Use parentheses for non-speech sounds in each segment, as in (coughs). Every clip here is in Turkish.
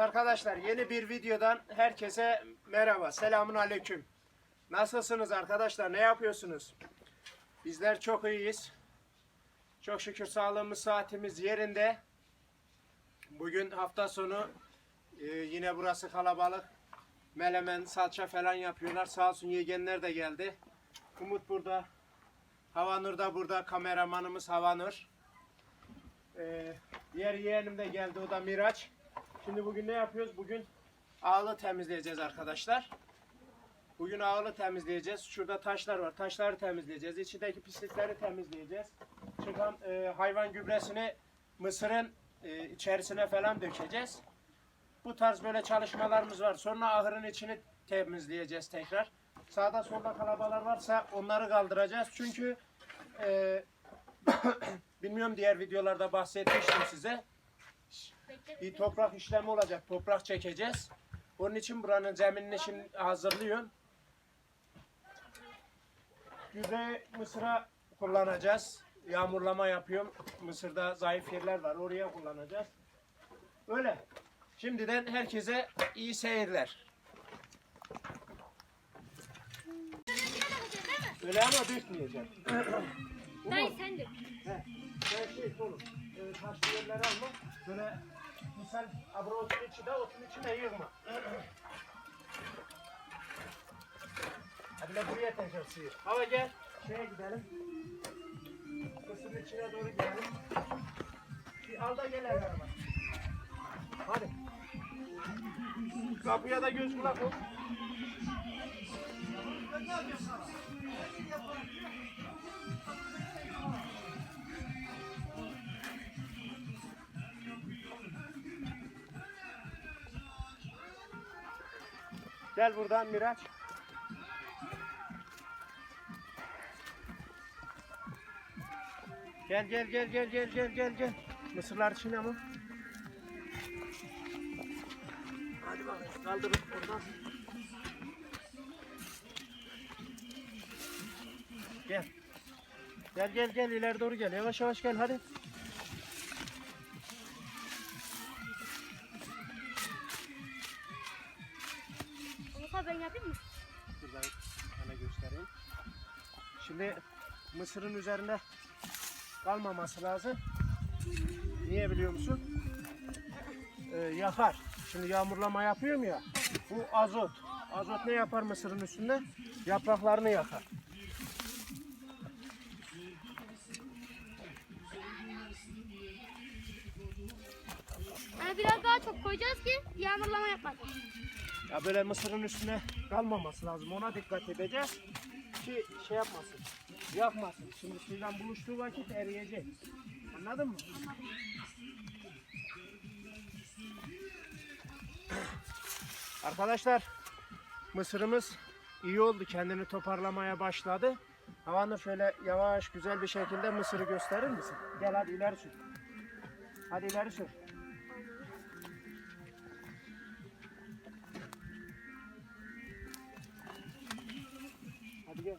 Arkadaşlar yeni bir videodan herkese merhaba. Selamun aleyküm. Nasılsınız arkadaşlar? Ne yapıyorsunuz? Bizler çok iyiyiz. Çok şükür sağlığımız saatimiz yerinde. Bugün hafta sonu e, yine burası kalabalık. Melemen, salça falan yapıyorlar. Sağ olsun yegenler de geldi. Umut burada. Havanur da burada. Kameramanımız Havanur. Ee, diğer yeğenim de geldi. O da Miraç. Şimdi bugün ne yapıyoruz? Bugün ağlı temizleyeceğiz arkadaşlar. Bugün ağlı temizleyeceğiz. Şurada taşlar var. Taşları temizleyeceğiz. İçindeki pislikleri temizleyeceğiz. Çıkan e, hayvan gübresini mısırın e, içerisine falan dökeceğiz. Bu tarz böyle çalışmalarımız var. Sonra ahırın içini temizleyeceğiz tekrar. Sağda solda kalabalar varsa onları kaldıracağız. Çünkü e, (coughs) bilmiyorum diğer videolarda bahsetmiştim size bir toprak işlemi olacak. Toprak çekeceğiz. Onun için buranın zeminini şimdi hazırlıyorum. Gübre mısıra kullanacağız. Yağmurlama yapıyorum. Mısırda zayıf yerler var. Oraya kullanacağız. Öyle. Şimdiden herkese iyi seyirler. Öyle ama dökmeyeceğim. Dayı sen de. He, ben şey sorun. E, taşlı yerleri alma. Böyle misal abra otun içinde otun içine yığma. Hadi buraya tekrar sıyır. Hava gel. Şeye gidelim. Kısın içine doğru gidelim. Bir al da gel evlerime. Hadi. Kapıya da göz kulak ol. Gel buradan Miraç. Gel gel gel gel gel gel gel gel. Mısırlar içine ama. Hadi bakalım kaldırın oradan. Gel. Gel gel gel ileri doğru gel. Yavaş yavaş gel hadi. Mısırın üzerinde kalmaması lazım. Niye biliyor musun? Ee, yakar. Şimdi yağmurlama yapıyorum ya. Bu azot. Azot ne yapar mısırın üstünde? Yapraklarını yakar. Hani biraz daha çok koyacağız ki yağmurlama yapmasın. Ya böyle mısırın üstüne kalmaması lazım. Ona dikkat edeceğiz. Ki şey yapmasın. Yakmasın. Şimdi suyla buluştuğu vakit eriyecek. Anladın mı? Arkadaşlar mısırımız iyi oldu. Kendini toparlamaya başladı. Havanı şöyle yavaş güzel bir şekilde mısırı gösterir misin? Gel hadi ileri sür. Hadi ileri sür. Hadi gel.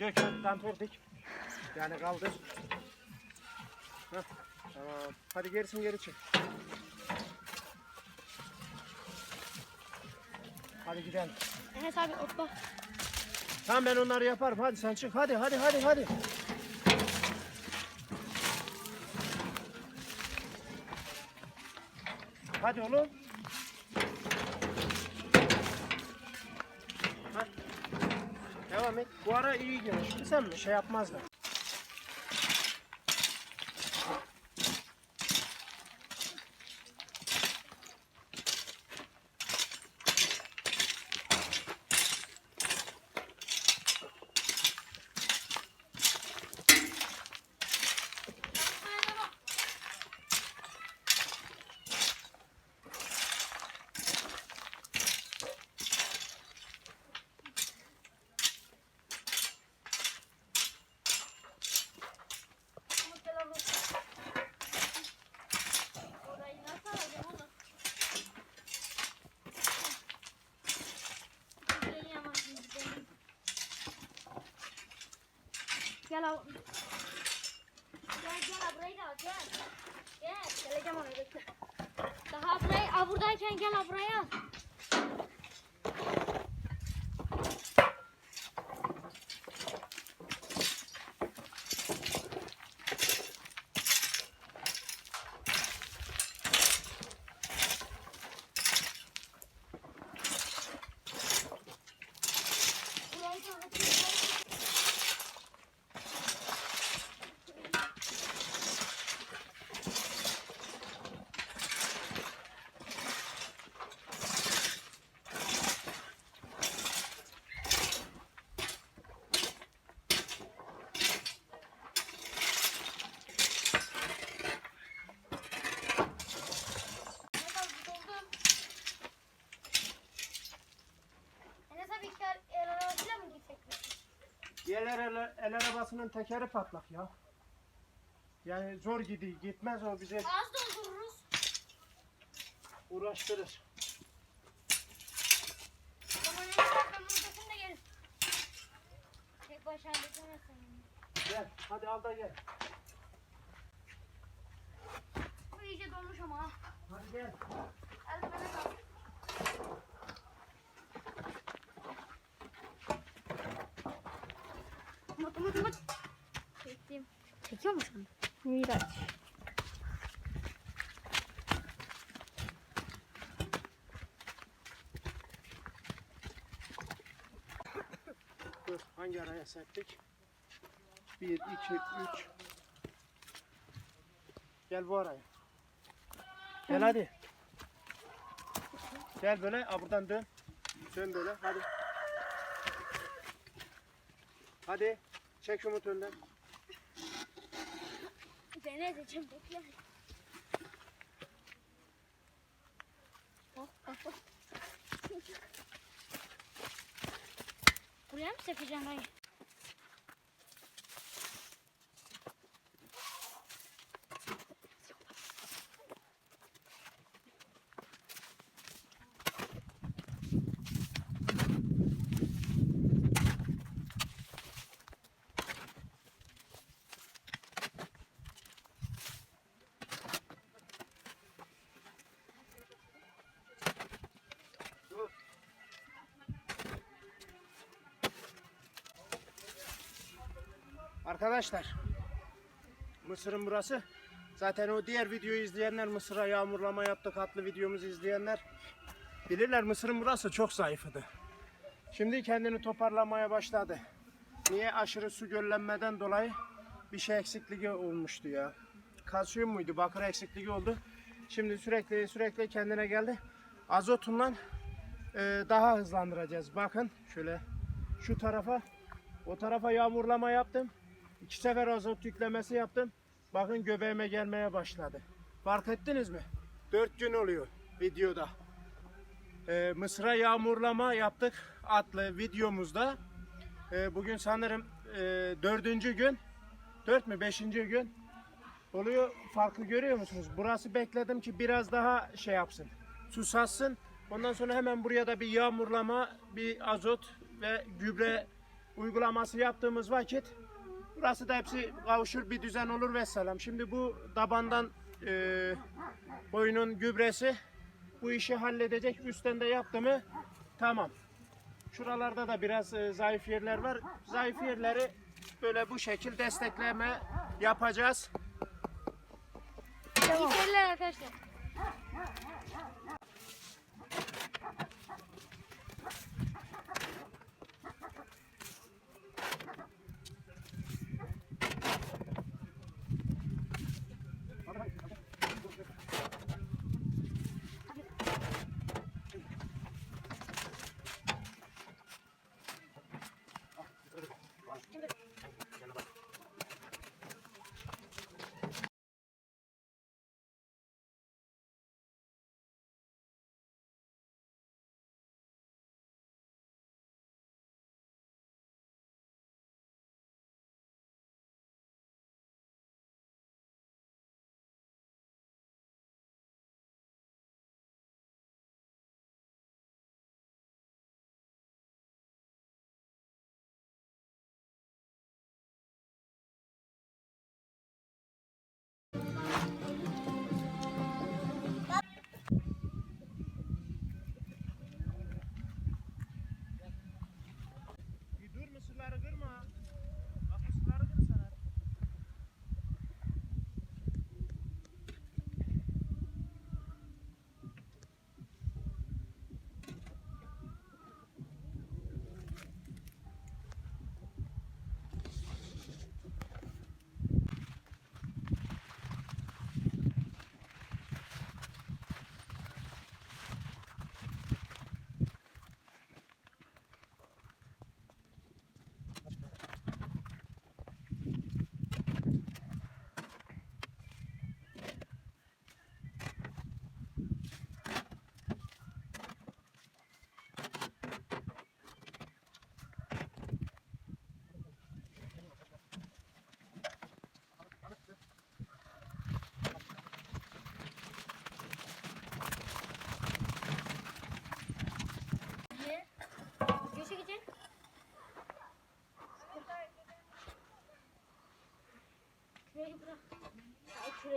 Dök tantor dik. Yani kaldır. Heh, tamam. Hadi gerisin geri çık. Hadi gidelim. Enes abi hoppa. Tamam ben onları yaparım. Hadi sen çık. Hadi hadi hadi hadi. Hadi oğlum. İyi gidiyor. Şimdi sen mi? Şey yapmazlar. Gel burayı da al gel. Gel geleceğim oraya bekle. Daha burayı al buradayken gel al buraya al. Burayı da al. Ne kadar buldum. Enes abi ilk el, el arabasıyla mı gitsek biz? Diğer el, arabasının tekeri patlak ya. Yani zor gidiyor. Gitmez o bize Az doldururuz. uğraştırır. Ama ben bunu dökün de gelin. Tek başına dökemezsin. Gel. Hadi al da gel. Bu iyice dolmuş ama ha. Hadi gel. Hadi bana kal. Umut umut umut. Çektim. Çekiyor musun? Miraç. Dur. Hangi araya serptik? 1, 2, 3. Gel bu araya. Gel hadi. Gel böyle. Aa, buradan dön. Dön böyle. Hadi. Hadi. Çek Umut önden. Ben edeceğim bekle. Bak bak bak. Buraya mı sekeceğim hayır? Arkadaşlar Mısır'ın burası. Zaten o diğer videoyu izleyenler Mısır'a yağmurlama yaptık adlı videomuzu izleyenler bilirler Mısır'ın burası çok zayıfıdı. Şimdi kendini toparlamaya başladı. Niye? Aşırı su göllenmeden dolayı bir şey eksikliği olmuştu ya. Kalsiyum muydu? Bakır eksikliği oldu. Şimdi sürekli sürekli kendine geldi. Azotunla e, daha hızlandıracağız. Bakın şöyle şu tarafa o tarafa yağmurlama yaptım. İki sefer azot yüklemesi yaptım. Bakın göbeğime gelmeye başladı. Fark ettiniz mi? Dört gün oluyor videoda. Ee, Mısır'a yağmurlama yaptık adlı videomuzda. Ee, bugün sanırım e, dördüncü gün. Dört mü? Beşinci gün. Oluyor. Farkı görüyor musunuz? Burası bekledim ki biraz daha şey yapsın. Susatsın. Ondan sonra hemen buraya da bir yağmurlama, bir azot ve gübre uygulaması yaptığımız vakit burası da hepsi kavuşur bir düzen olur ve selam. Şimdi bu tabandan e, boyunun gübresi bu işi halledecek. Üstten de yaptı mı tamam. Şuralarda da biraz e, zayıf yerler var. Zayıf yerleri böyle bu şekil destekleme yapacağız. İyi arkadaşlar.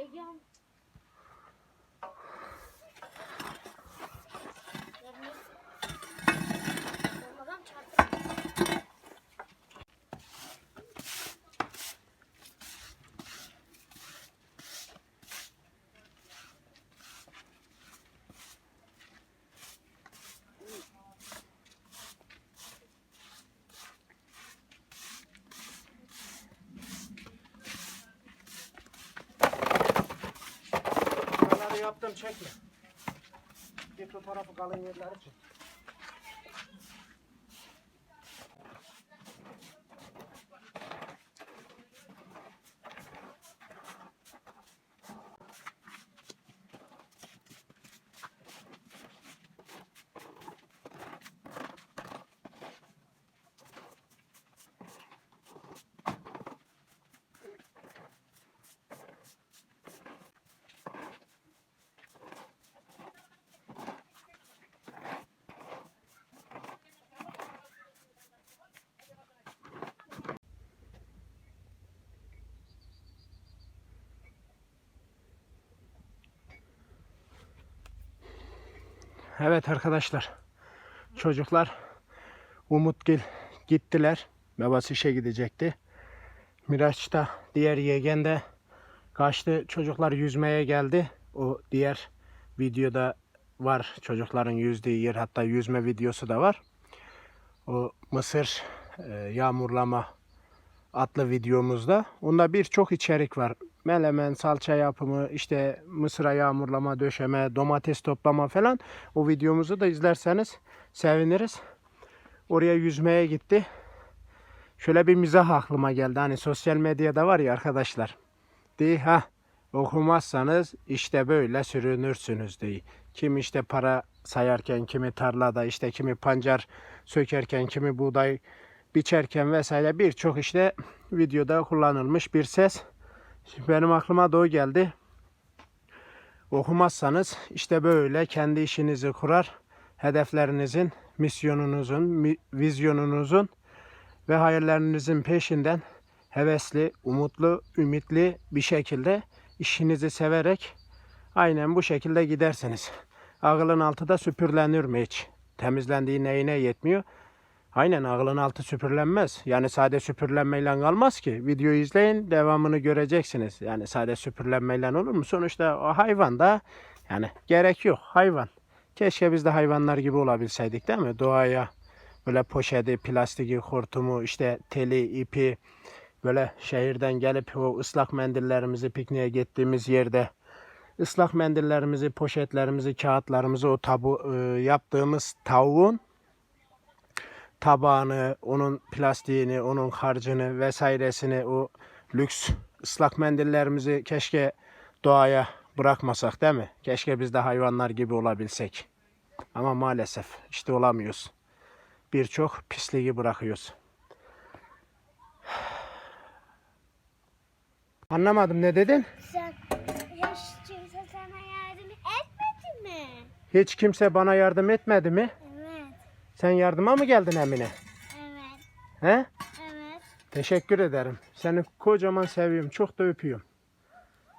얘 기. Tarafı kalın yerleri çek. Evet arkadaşlar. Çocuklar Umutgil gittiler. Babası işe gidecekti. Miraç da diğer yeğen de kaçtı. Çocuklar yüzmeye geldi. O diğer videoda var çocukların yüzdüğü yer hatta yüzme videosu da var. O Mısır e, yağmurlama adlı videomuzda. Onda birçok içerik var. Melemen, salça yapımı, işte mısıra yağmurlama, döşeme, domates toplama falan. O videomuzu da izlerseniz seviniriz. Oraya yüzmeye gitti. Şöyle bir mizah aklıma geldi. Hani sosyal medyada var ya arkadaşlar. Di ha okumazsanız işte böyle sürünürsünüz diye. Kim işte para sayarken, kimi tarlada, işte kimi pancar sökerken, kimi buğday biçerken vesaire birçok işte videoda kullanılmış bir ses. Şimdi benim aklıma da o geldi. Okumazsanız işte böyle kendi işinizi kurar, hedeflerinizin, misyonunuzun, mi- vizyonunuzun ve hayallerinizin peşinden hevesli, umutlu, ümitli bir şekilde işinizi severek aynen bu şekilde gidersiniz. Ağılın altı da süpürlenir mi hiç? Temizlendiği neyine yetmiyor. Aynen ağılın altı süpürlenmez. Yani sade süpürlenmeyle kalmaz ki. Videoyu izleyin devamını göreceksiniz. Yani sade süpürlenmeyle olur mu? Sonuçta o hayvan da Yani gerek yok. Hayvan. Keşke biz de hayvanlar gibi olabilseydik değil mi? Doğaya böyle poşeti, plastiki, hortumu, işte teli, ipi böyle şehirden gelip o ıslak mendillerimizi pikniğe gittiğimiz yerde ıslak mendillerimizi, poşetlerimizi, kağıtlarımızı o tabu e, yaptığımız tavuğun tabağını, onun plastiğini, onun harcını vesairesini o lüks ıslak mendillerimizi keşke doğaya bırakmasak değil mi? Keşke biz de hayvanlar gibi olabilsek. Ama maalesef işte olamıyoruz. Birçok pisliği bırakıyoruz. Anlamadım ne dedin? Sen hiç kimse sana yardım etmedi mi? Hiç kimse bana yardım etmedi mi? Sen yardıma mı geldin Emine? Evet. He? Evet. Teşekkür ederim. Seni kocaman seviyorum. Çok da öpüyorum.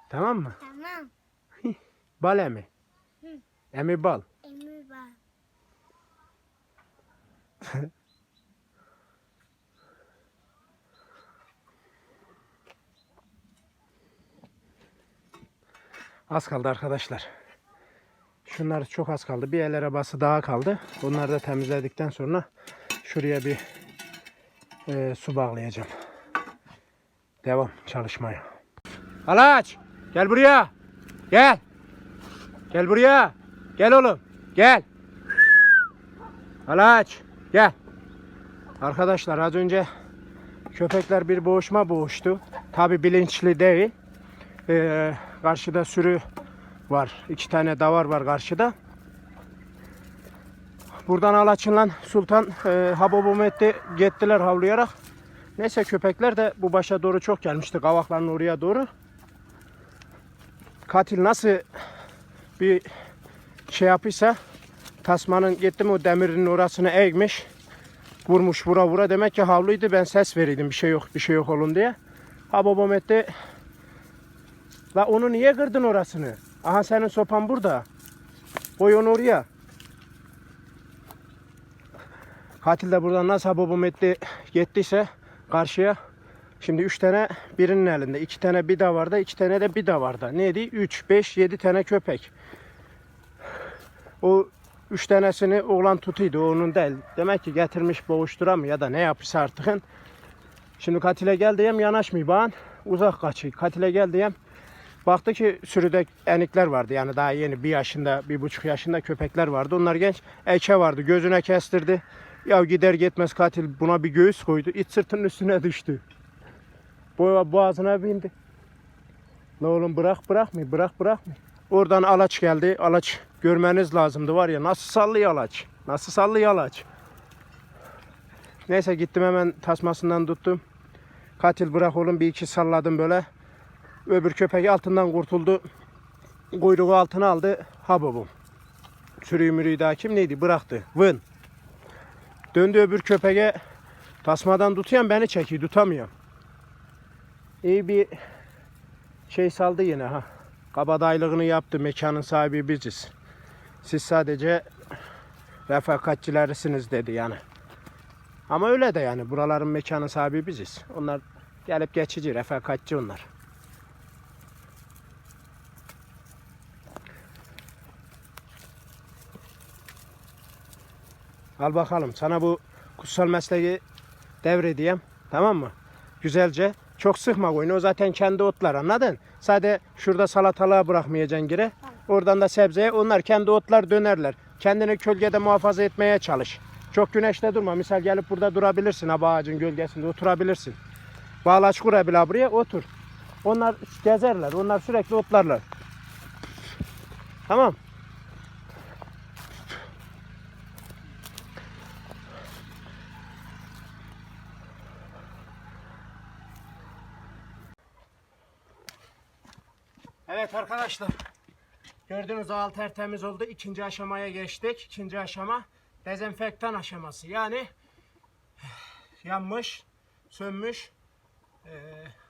Tamam mı? Tamam. (laughs) Bal Emi. Hı. Emi bal. Emir var. (laughs) Az kaldı arkadaşlar. Şunlar çok az kaldı. Bir el arabası daha kaldı. Bunları da temizledikten sonra şuraya bir e, su bağlayacağım. Devam çalışmaya. Alaç gel buraya. Gel. Gel buraya. Gel oğlum. Gel. Alaç gel. Arkadaşlar az önce köpekler bir boğuşma boğuştu. Tabi bilinçli değil. Ee, karşıda sürü var. İki tane davar var karşıda. Buradan Alaçın'la Sultan e, Habobomet'te gittiler havlayarak. Neyse köpekler de bu başa doğru çok gelmişti. Kavakların oraya doğru. Katil nasıl bir şey yapıysa tasmanın gitti mi o demirin orasını eğmiş. Vurmuş vura vura demek ki havluydu. Ben ses veriydim bir şey yok bir şey yok olun diye. Habobomet'te La onu niye kırdın orasını? Aha senin sopan burada. Koy onu oraya. Katil de buradan nasıl hababım etti gittiyse karşıya. Şimdi üç tane birinin elinde. iki tane bida vardı. iki tane de bida vardı. Neydi? Üç, beş, yedi tane köpek. O üç tanesini oğlan tutuydu. Onun değil. Demek ki getirmiş boğuşturamıyor ya da ne yapırsa artık. Şimdi katile gel diyem yanaşmıyor bana. Uzak kaçıyor. Katile gel diyem Baktı ki sürüde enikler vardı. Yani daha yeni bir yaşında, bir buçuk yaşında köpekler vardı. Onlar genç. Eke vardı. Gözüne kestirdi. Ya gider gitmez katil buna bir göğüs koydu. İç sırtının üstüne düştü. Boğazına bindi. Ne oğlum bırak bırak mı? Bırak bırak mı? Oradan alaç geldi. Alaç görmeniz lazımdı var ya. Nasıl sallıyor alaç? Nasıl sallıyor alaç? Neyse gittim hemen tasmasından tuttum. Katil bırak oğlum bir iki salladım böyle. Öbür köpek altından kurtuldu. Kuyruğu altına aldı. Hababum. Sürüyü mürüyü daha kim neydi? Bıraktı. Vın. Döndü öbür köpeğe tasmadan tutuyan beni çekiyor. Tutamıyorum. İyi bir şey saldı yine ha. Kabadaylığını yaptı. Mekanın sahibi biziz. Siz sadece refakatçilerisiniz dedi yani. Ama öyle de yani. Buraların mekanın sahibi biziz. Onlar gelip geçici refakatçi onlar. Al bakalım sana bu kutsal mesleği devredeyim. Tamam mı? Güzelce. Çok sıkma koyunu. O zaten kendi otlar anladın? Sadece şurada salatalığa bırakmayacaksın gire. Oradan da sebzeye. Onlar kendi otlar dönerler. Kendini gölgede muhafaza etmeye çalış. Çok güneşte durma. Misal gelip burada durabilirsin. Aba ağacın gölgesinde oturabilirsin. Bağlaç kurabil buraya otur. Onlar gezerler. Onlar sürekli otlarlar. Tamam. Evet arkadaşlar. Gördüğünüz ağal tertemiz oldu. İkinci aşamaya geçtik. İkinci aşama dezenfektan aşaması. Yani (sighs) yanmış, sönmüş, e,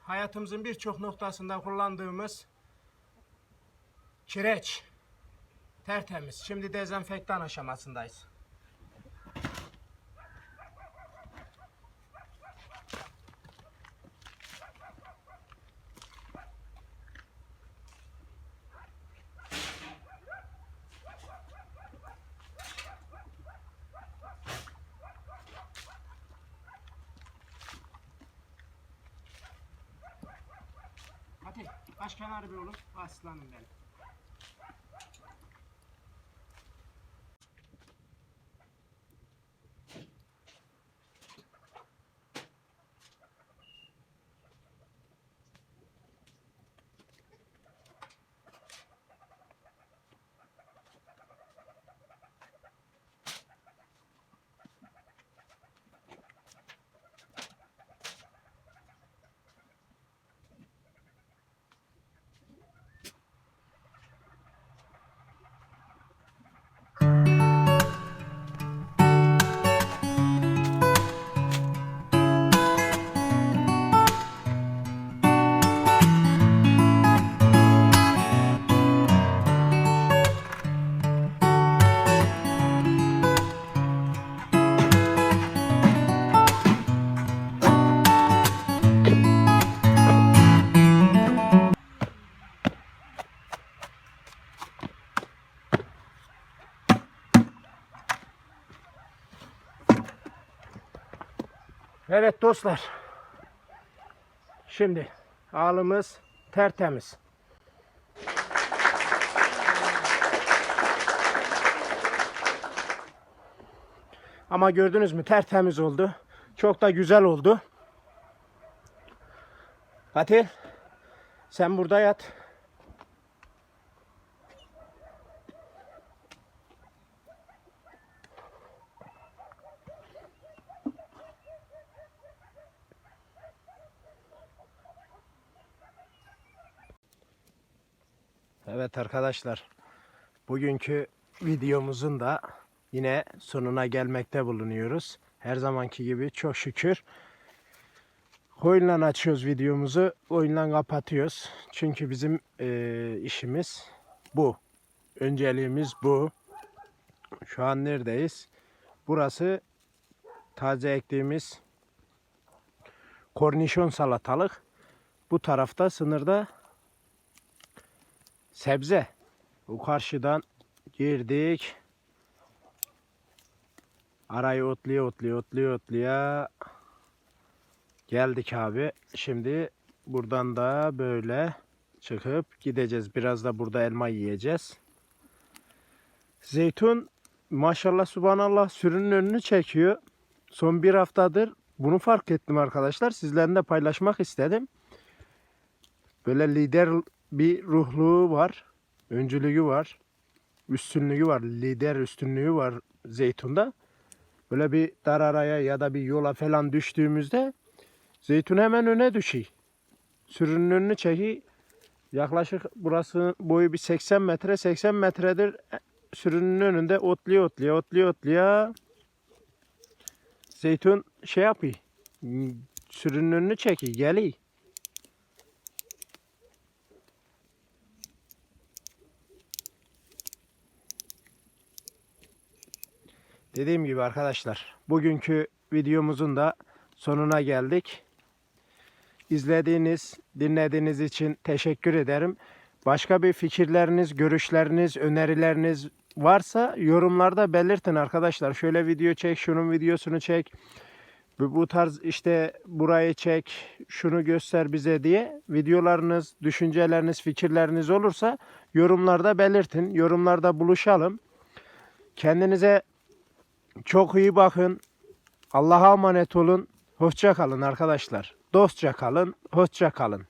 hayatımızın birçok noktasında kullandığımız kireç tertemiz. Şimdi dezenfektan aşamasındayız. Baş kenarı bir oğlum. Aslanım benim. Evet dostlar. Şimdi ağlımız tertemiz. Ama gördünüz mü tertemiz oldu. Çok da güzel oldu. Katil sen burada yat. Evet arkadaşlar. Bugünkü videomuzun da yine sonuna gelmekte bulunuyoruz. Her zamanki gibi çok şükür. Oyunla açıyoruz videomuzu. Oyunla kapatıyoruz. Çünkü bizim eee, işimiz bu. Önceliğimiz bu. Şu an neredeyiz? Burası taze ektiğimiz kornişon salatalık. Bu tarafta sınırda sebze. Bu karşıdan girdik. Arayı otluya otluya otluya otluya geldik abi. Şimdi buradan da böyle çıkıp gideceğiz. Biraz da burada elma yiyeceğiz. Zeytun maşallah subhanallah sürünün önünü çekiyor. Son bir haftadır bunu fark ettim arkadaşlar. Sizlerle paylaşmak istedim. Böyle lider bir ruhluğu var. Öncülüğü var. Üstünlüğü var. Lider üstünlüğü var Zeytun'da. Böyle bir dar araya ya da bir yola falan düştüğümüzde Zeytun hemen öne düşüyor. Sürünün önünü çekiyor. Yaklaşık burası boyu bir 80 metre 80 metredir sürünün önünde otluyor otluyor otluyor otluyor. Zeytun şey yapıyor. Sürünün önünü çekiyor geliyor. Dediğim gibi arkadaşlar bugünkü videomuzun da sonuna geldik. İzlediğiniz, dinlediğiniz için teşekkür ederim. Başka bir fikirleriniz, görüşleriniz, önerileriniz varsa yorumlarda belirtin arkadaşlar. Şöyle video çek, şunun videosunu çek. Bu, tarz işte burayı çek, şunu göster bize diye videolarınız, düşünceleriniz, fikirleriniz olursa yorumlarda belirtin. Yorumlarda buluşalım. Kendinize çok iyi bakın. Allah'a emanet olun. Hoşça kalın arkadaşlar. Dostça kalın. Hoşça kalın.